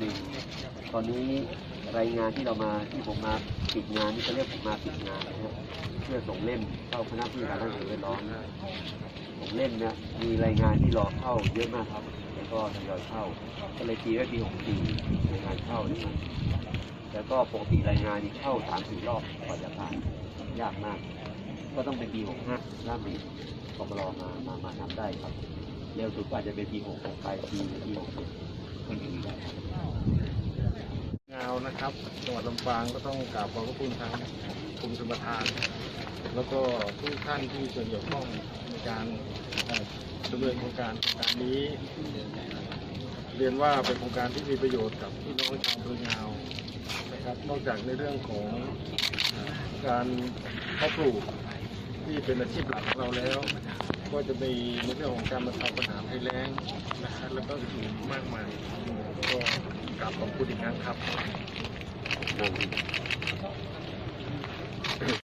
หนึ่งตอนนี้รายงานที่เรามาที่ผมมาปิดงานนี่เขาเรียกผมมาปิดงานนะครับเพื่อส่งเล่มเข้าคณะผู้จัการด้านสิ่งแวดล้อมส่งเล่มเนี่ยมีรายงานที่รอเข้าเยอะมากครับ แล้วก็ทยอยเข้าก็เลยตีไว้ปีหกสี่รายงานเข้านะครับแล้วก็ปกติรายงานนี่เข้าสามสี่รอบกว่าจะผ่านยากมาก ก็ต้องเป็นปีหกห้าถ้ามีกรมรมามามาทำได้ครับ เร็วสุดก็อาจจะเป็นปีหกหกปลายปีหรือปีหกเจ็ดคนอื่นได้ครับ งาว นะครับจังหวัดลำปางก็ต้องกราบขอบพระคุณทางกรมชลประทาน แล้วก็ทุกท่านที่เกี่ยวข้องในการดำเนินโครงการโครงการนี้ เรียนว่าเป็นโครงการที่มีประโยชน์กับพี่น้องชาวอำเภองาวนะครับนอกจากในเรื่องของการเพาะปลูกที่เป็นอาชีพหลักของเราแล้ว ก็จะมีในเรื่องของการบรรเทาปัญหาภัยแล้งนะครับแล้วก็อื่นมากมายก็กราบขอบคุณอีกครั้งครับ